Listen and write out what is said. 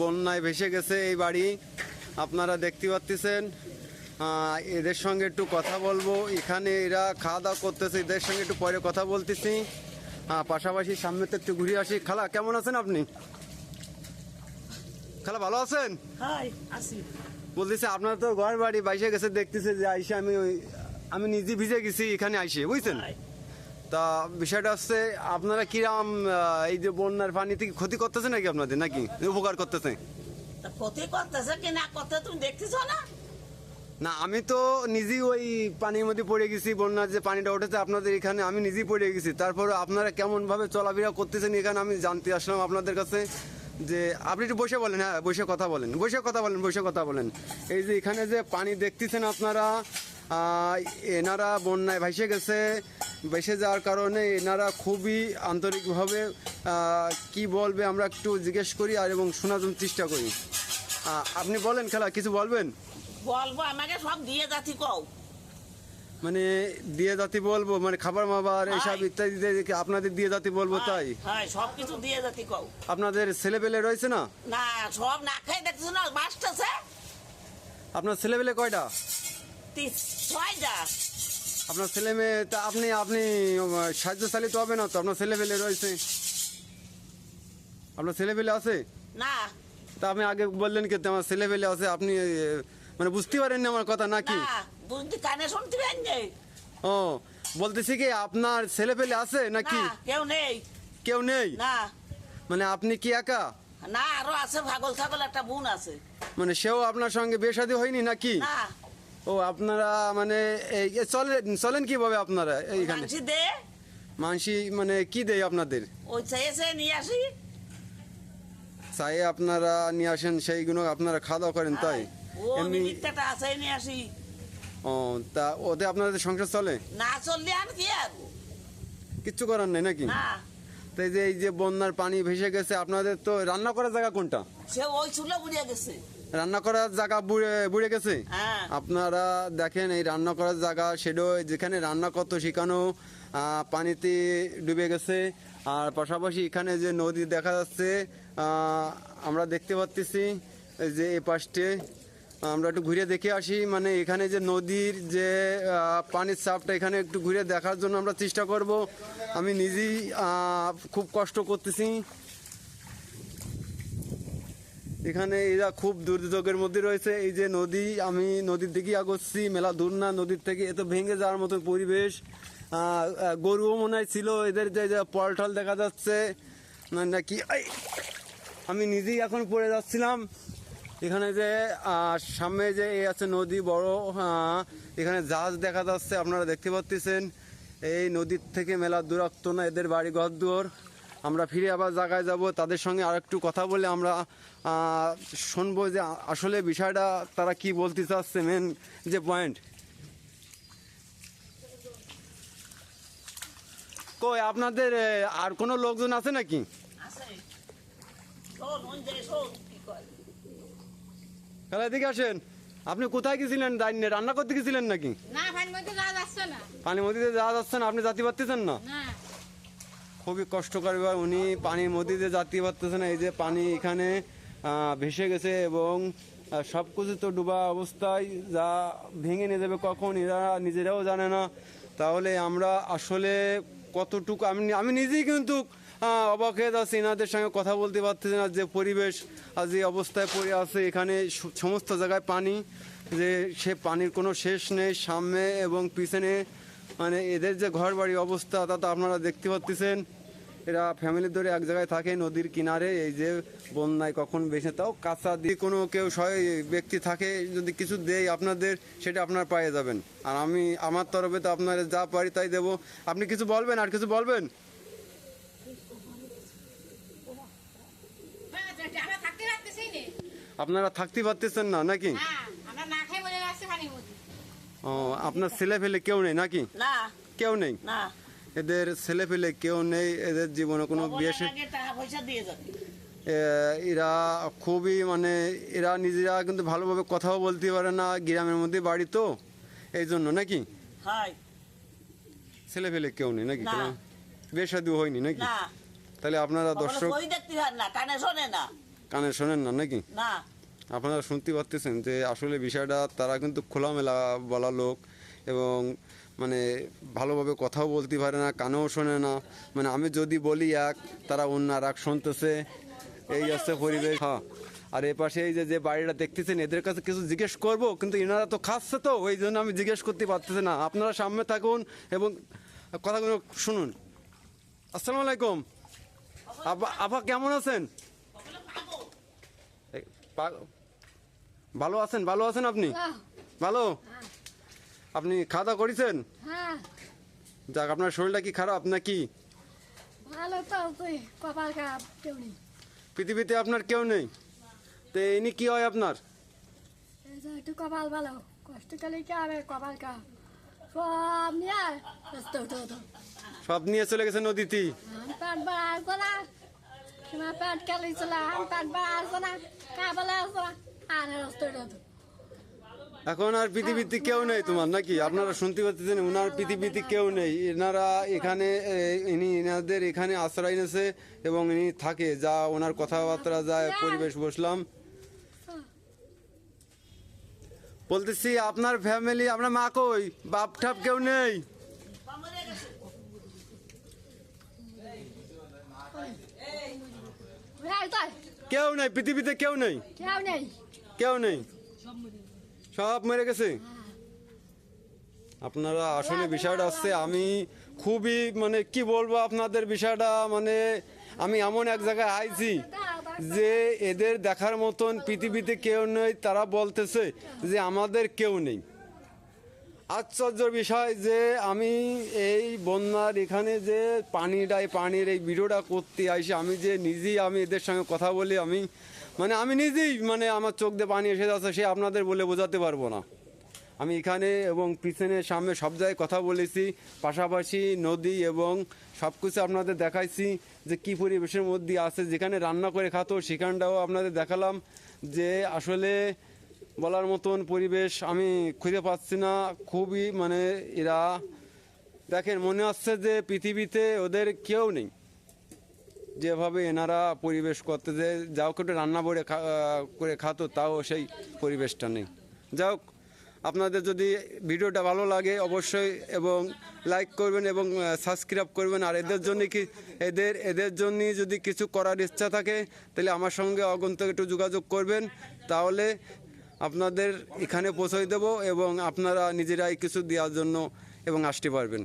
বন্যায় ভেসে গেছে এই বাড়ি। আপনারা দেখতে পাচ্ছেন এদের সঙ্গে একটু কথা বলব। এখানে এরা খাওয়া দাওয়া করতেছে এদের সঙ্গে একটু পরে কথা বলতেছি। আহ, পাশাপাশি সামনে তো একটু ঘুরে আসি। খালা কেমন আছেন আপনি? খালা ভালো আছেন? বলতেছি আপনার তো ঘর বাড়ি বাইসে গেছে দেখতেছে যে আইসে আমি আমি নিজে ভিজে গেছি এখানে আইসে বুঝছেন? তা বিষয়টা হচ্ছে আপনারা কিরাম এই যে বন্যার পানি থেকে ক্ষতি করতেছে নাকি আপনাদের নাকি? উপকার করতেছে? ক্ষতি করতেছে কি না করতে তুমি দেখতেছ না? না আমি তো নিজেই ওই পানির মধ্যে পড়ে গেছি বন্যার যে পানিটা উঠেছে আপনাদের এখানে আমি নিজেই পড়ে গেছি। তারপরে আপনারা কেমন ভাবে চলাফেরা করতেছেন এখানে আমি জানতে আসলাম আপনাদের কাছে যে আপনি একটু বসে বলেন হ্যাঁ বসে কথা বলেন বসে কথা বলেন বসে কথা বলেন। এই যে এখানে যে পানি দেখতেছেন আপনারা এনারা বন্যায় ভাসে গেছে ভেসে যাওয়ার কারণে এনারা খুবই আন্তরিকভাবে কি বলবে আমরা একটু জিজ্ঞেস করি আর এবং শোনার জন্য চেষ্টা করি। আপনি বলেন খেলা কিছু বলবেন? বলব আমাকে সব দিয়ে যাচ্ছি কও। মানে দিয়ে জাতি বলব মানে খাবার মাবার এইসব হাই। ইত্যাদি আপনাদের দিয়ে জাতি বলব তাই? হ্যাঁ সব কিছু দিয়ে যাচ্ছি কও। আপনাদের ছেলে পেলে রয়েছে না? না সব না খাই দেখছ না বাসতেছে আপনার ছেলে পেলে কয়টা ছয়টা। আপনার ছেলে মেয়ে তা আপনি আপনি সাহায্যশালী তো হবে না তো? আপনার ছেলে পেলে রয়েছে। আপনার ছেলে পেলে আছে? না। তা আপনি আগে বললেন কি আমার ছেলে পেলে আছে? আপনি মানে বুঝতে পারেননি আমার কথা নাকি না বুঝতে কানে শুনতে পারেন ও বলতেছি কি আপনার ছেলে পেলে আছে নাকি কেউ নেই। কেউ নেই? না। মানে আপনি কি একা? না আরও আছে ছাগল ছাগল একটা বোন আছে। মানে সেও আপনার সঙ্গে বেশাদি হয়নি নাকি না। ও আপনারা মানে এই চলেন চলেন কীভাবে আপনারা এইখানে? মানসি মানে কি দেয় আপনাদের? ওই চেয়ে নিয়ে আসি। চাই আপনারা নিয়ে আসেন সেইগুলো আপনারা খাওয়া দাওয়া করেন তাই? আছে নিয়ে আসি। ও তা ওতে আপনাদের সংসার চলে? না চললে আর কি আর? কিচ্ছু করার নেই নাকি? তো এই যে এই যে বন্যার পানি ভেসে গেছে আপনাদের তো রান্না করার জায়গা কোনটা? সে ওই চুলে বুড়িয়ে গেছে। রান্না করার জায়গা বুড়ে বুড়ে গেছে? হ্যাঁ। আপনারা দেখেন এই রান্না করার জায়গা সেটাও যেখানে রান্না করতো সেখানেও পানিতে ডুবে গেছে। আর পাশাপাশি এখানে যে নদী দেখা যাচ্ছে আমরা দেখতে পাচ্ছি যে এই পাশটে। আমরা একটু ঘুরে দেখে আসি মানে এখানে যে নদীর যে পানির চাপটা এখানে একটু ঘুরে দেখার জন্য আমরা চেষ্টা করব। আমি নিজেই খুব কষ্ট করতেছি। এখানে এরা খুব দুর্যোগের মধ্যে রয়েছে। এই যে নদী, আমি নদীর দিকে আগচ্ছি, মেলা দূর না, নদীর থেকে এত ভেঙে যাওয়ার মতো পরিবেশ। গরুও মনে হয় ছিল, এদের যে পলটল দেখা যাচ্ছে নাকি আমি নিজেই এখন পড়ে যাচ্ছিলাম। এখানে যে সামনে যে এই আছে নদী বড় এখানে জাহাজ দেখা যাচ্ছে, আপনারা দেখতে পাচ্ছেন এই নদীর থেকে মেলা দূরত্ব না, এদের বাড়ি ঘর দুয়ার। আমরা ফিরে আবার জায়গায় যাব। তাদের সঙ্গে আর একটু কথা বলে আমরা শুনব যে আসলে বিষয়টা তারা কি বলতে চাচ্ছে মেন যে পয়েন্ট কই আপনাদের আর কোনো লোকজন আছে নাকি? খেলা দিকে আসেন। আপনি কোথায় গেছিলেন ডাইনে রান্না করতে গেছিলেন নাকি? না ভাই মধ্যে যাওয়া যাচ্ছে না। পানির মধ্যে যাওয়া যাচ্ছে না? আপনি জাতি পারতেছেন না। খুবই কষ্টকর ব্যাপার। উনি পানির মধ্যে দিয়ে যাতে পারতেছে না এই যে পানি এখানে ভেসে গেছে এবং সব কিছু তো ডুবা অবস্থায়, যা ভেঙে নিয়ে যাবে কখন এরা নিজেরাও জানে না। তাহলে আমরা আসলে কতটুকু, আমি আমি নিজেই কিন্তু অবাক হয়ে যাচ্ছি, এনাদের সঙ্গে কথা বলতে পারতেছি না, যে পরিবেশ, আর যে অবস্থায় পড়ে আছে, এখানে সমস্ত জায়গায় পানি, যে সে পানির কোনো শেষ নেই, সামনে এবং পিছনে মানে এদের যে ঘর বাড়ি অবস্থা, তা তো আপনারা দেখতে পাচ্ছেন এরা ফ্যামিলি ধরে এক জায়গায় থাকে নদীর কিনারে এই যে বন্যায় কখন বেঁচে তাও কাঁচা দিয়ে কোনো কেউ সহায় ব্যক্তি থাকে যদি কিছু দেয় আপনাদের সেটা আপনার পেয়ে যাবেন। আর আমি আমার তরফে তো আপনারা যা পারি তাই দেবো। আপনি কিছু বলবেন? আর কিছু বলবেন? আপনারা থাকতে পারতেছেন না নাকি? মধ্যে। ও আপনার ছেলে ফেলে কেউ নেই নাকি? কেউ নেই? না। এদের ছেলে ফেলে কেউ নেই এদের জীবনে কোনো বিয়ে এরা খুবই মানে এরা নিজেরা কিন্তু ভালোভাবে কথাও বলতে পারে না গ্রামের মধ্যে বাড়ি তো এই জন্য নাকি? ছেলে ফেলে কেউ নেই নাকি। বেশাদু হয়নি নাকি? তাহলে আপনারা দর্শক কানে শোনেন না নাকি? আপনারা শুনতে পারতেছেন যে আসলে বিষয়টা তারা কিন্তু খোলামেলা বলা লোক এবং মানে ভালোভাবে কথাও বলতে পারে না কানেও শোনে না। মানে আমি যদি বলি এক তারা অন্য আর এক শুনতেছে। এই আছে পরিবেশ। হ্যাঁ আর এ পাশে এই যে বাড়িটা দেখতেছেন এদের কাছে কিছু জিজ্ঞেস করব কিন্তু এনারা তো খাচ্ছে তো ওই জন্য আমি জিজ্ঞেস করতে পারতেছি না। আপনারা সামনে থাকুন এবং কথাগুলো শুনুন। আসসালামু আলাইকুম। আপা আপা কেমন আছেন? ভালো আছেন? ভালো আছেন আপনি? ভালো? আপনি খাওয়া করেছেন? হ্যাঁ। যাক আপনার শরীরটা কি খারাপ নাকি? ভালো তো তুই কপাল খারাপ কেউ নেই। পৃথিবীতে আপনার কেউ নেই? তো ইনি কি হয় আপনার? একটু কপাল ভালো কষ্ট করলে কি হবে? কপাল খারাপ। সব নিয়ে সব নিয়ে চলে গেছে নদীতে? আমি প্যান্ট বার আসব না। কেলি প্যান্ট বার আসব না। কাবলে আসব না। আর এখন আর পৃথিবীতে কেউ নেই তোমার নাকি? আপনারা শুনতে পাচ্ছেন ওনার পৃথিবীতে কেউ নেই। এনারা এখানে ইনি এনাদের এখানে আশ্রয় নিয়েছে এবং ইনি থাকে যা ওনার কথাবার্তা যায় পরিবেশ বসলাম। বলতেছি আপনার ফ্যামিলি আপনার মা কই? বাপ ঠাপ কেউ নেই? কেউ নেই পৃথিবীতে কেউ নেই? কেউ নেই। কেউ নেই? সব মরে গেছে। আপনারা আসলে বিষয়টা হচ্ছে আমি খুবই মানে কি বলব আপনাদের বিষয়টা মানে আমি এমন এক জায়গায় আইছি যে এদের দেখার মতন পৃথিবীতে কেউ নেই তারা বলতেছে যে আমাদের কেউ নেই। আশ্চর্যের বিষয় যে আমি এই বন্যার এখানে যে পানিটা এই পানির এই ভিডিওটা করতে আইসি আমি যে নিজেই আমি এদের সঙ্গে কথা বলি আমি মানে আমি নিজেই মানে আমার চোখ দিয়ে পানি এসে যাচ্ছে, সে আপনাদের বলে বোঝাতে পারব না। আমি এখানে এবং পিছনে সামনে সব জায়গায় কথা বলেছি, পাশাপাশি নদী এবং সব কিছু আপনাদের দেখাইছি যে কি পরিবেশের মধ্যে আছে, যেখানে রান্না করে খাতো সেখানটাও আপনাদের দেখালাম যে আসলে বলার মতন পরিবেশ আমি খুঁজে পাচ্ছি না। খুবই মানে এরা দেখেন, মনে হচ্ছে যে পৃথিবীতে ওদের কেউ নেই। যেভাবে এনারা পরিবেশ করতে যে যাও একটু রান্না করে করে খাতো, তাও সেই পরিবেশটা নেই। যাই হোক, আপনাদের যদি ভিডিওটা ভালো লাগে অবশ্যই এবং লাইক করবেন এবং সাবস্ক্রাইব করবেন। আর এদের জন্য কি এদের এদের জন্য যদি কিছু করার ইচ্ছা থাকে, তাহলে আমার সঙ্গে অগন্তকে একটু যোগাযোগ করবেন। তাহলে আপনাদের এখানে পৌঁছে দেব এবং আপনারা নিজেরাই কিছু দেওয়ার জন্য এবং আসতে পারবেন।